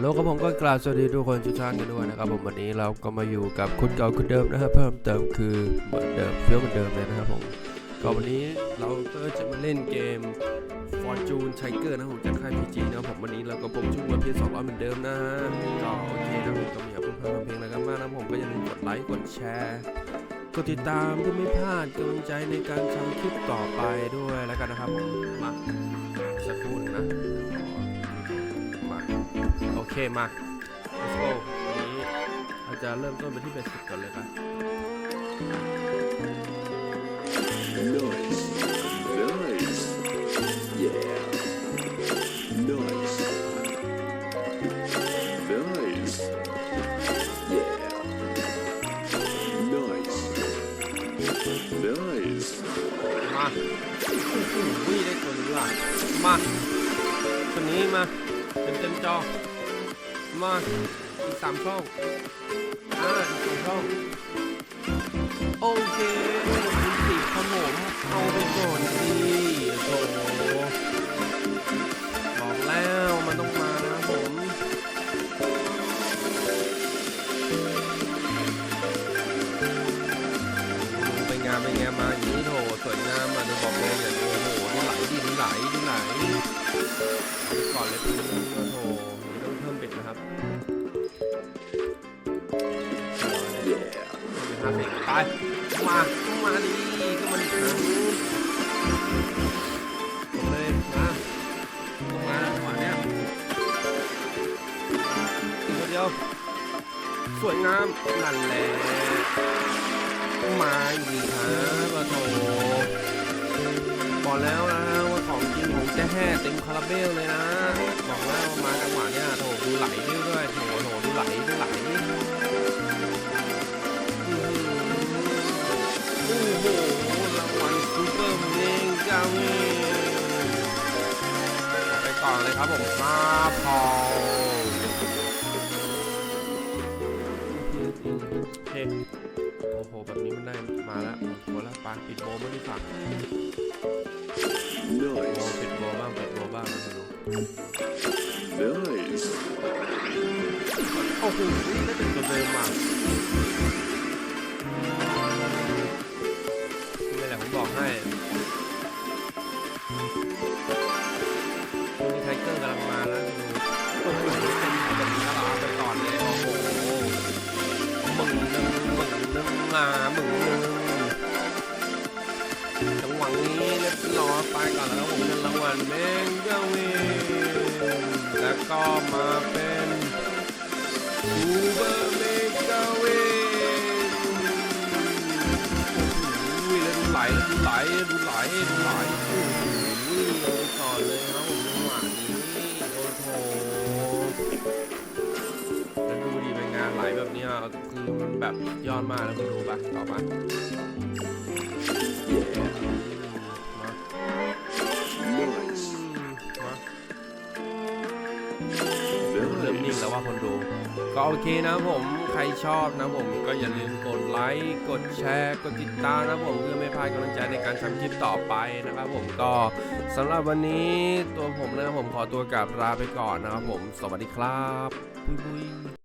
ลโหลครับผมก็กราบสวัสดีทุกคนทุกท่านกันด้วยนะครับผมวันนี้เราก็มาอยู่กับคุณเก่าคุณเดิมนะครับเพิ่มเติมคือเหมือนเดิมเฟี้ยวเหมือนเดิมเลยนะครับผมก็วันนี้เราก็จะมาเล่นเกม Fortune Tiger นะผมจากค่าย PG นะครับผมวันนี้เราก็ผมชุดวันพีสองร้อยเหมือนเดิมนะฮะก็โอเคนะผมก็ม่อยากพูดเพิ่มเพลงอะไรกันมากนะผมก็อย่าลืมกดไลค์กดแชร์กดติดตามเพื่อไม่พลาดกำลังใจในการทำคลิปต่อไปด้วยแล้วกันนะครับผมมาสักครู่นะ เคมา let's go วันนี้เราจะเริ่มต้นไปที่เบสิกก่อนเลยครับ Nice. Nice. Yeah. Nice. Nice. Yeah. Nice. Nice. มาวิ่งได้คนดีกว่ามาคนนี้มาเต็มเต็มๆจอ มาอีกสามช่องอ่าอีกสองช่องโอเคคุณสิบครับผมเอาไปก่อนสิโอ้โหบอกแล้วมันต้องมานะครับผมเป็นงานเป็นงานมาอย่างนี้โถสวยงามอะดูบอกเลยอย่างโอ้โหดูไหลดิดูไหลดูไหลก่อนเลยพี่โอ้ ห้าสิบไปมามาดีก็มันถึงผมเลยมาลงมาขวาเนี้ยอีกเดียว สวยงามนั่นแหละมาอีกครับมาโถบอกแล้วนะว่าของจริงของแจ้แห่เต็มคาราเบลเลยนะ บอกแล้วมาจังหวะเนี้ยโถดูไหลด้ว ครับผมห้าพอเฮ้โอ้โห แบบนี้มันได้มาแล้วหมดแล้วปาปิดโบไม่ได้ฝากโบปิดโบบ้างปิดโบบ้างนะดู Nice. โอ้โหได้เป็นตัวเดิมอะนี่แหละผมบอกให้ หวะนี้เรียบร้อยไปก่อนแล้วผมเงินรางวัลเมงเกอร์วินแล้วก็มาเป็นซูเปอร์เมกาวินโอ้โหแล้วดูไหลแล้วดูไหลดูไหลดูไหลโอ้โหเอาไปก่อนเลยครับผมจังหวะนี้โอ้โหแล้วดูดีเป็นงานไหลแบบนี้คือมันแบบยอดมากแล้วคุณดูปะต่อปะ Yeah. ก็โอเคนะผมใครชอบนะผมก็อย่าลืมกดไลค์กดแชร์ กดติดตามนะผมเพื่อไม่พลาดกำลังใจในการทำคลิปต่อไปนะครับผมก็สำหรับวันนี้ตัวผมนะครับผมขอตัวกลับลาไปก่อนนะครับผม สวัสดีครับ บุยบุย